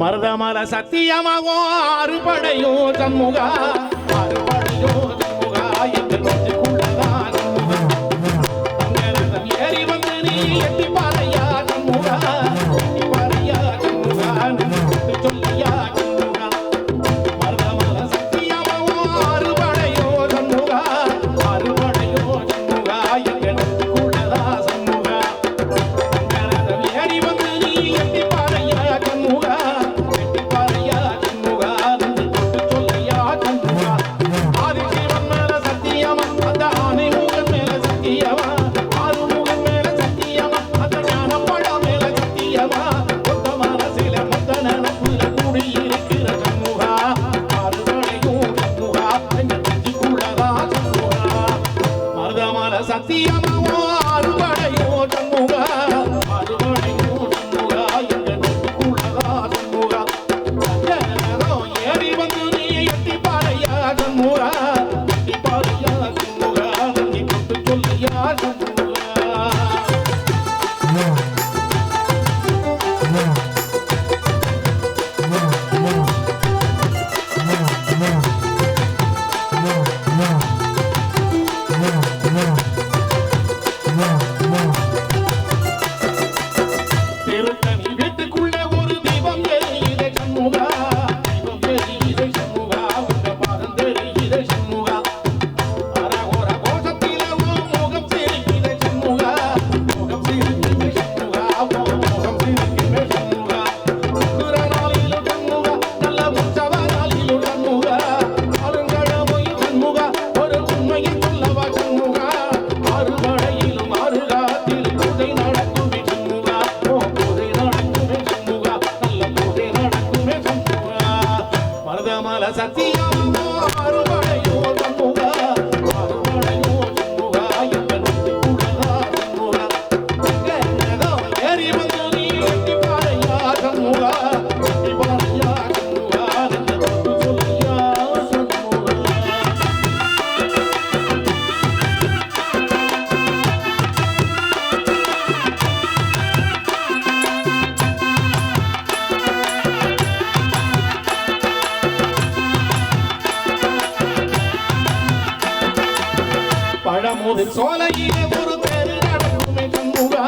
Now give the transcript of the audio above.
மருதமர சத்தியமாகும் அறுபடையும் சண்முகா அறுபடையும் தம்மாறு படையோ தம்முகா நடமுது சோலையிலே ஒரு தெரு நடக்குமே கண்ணுகா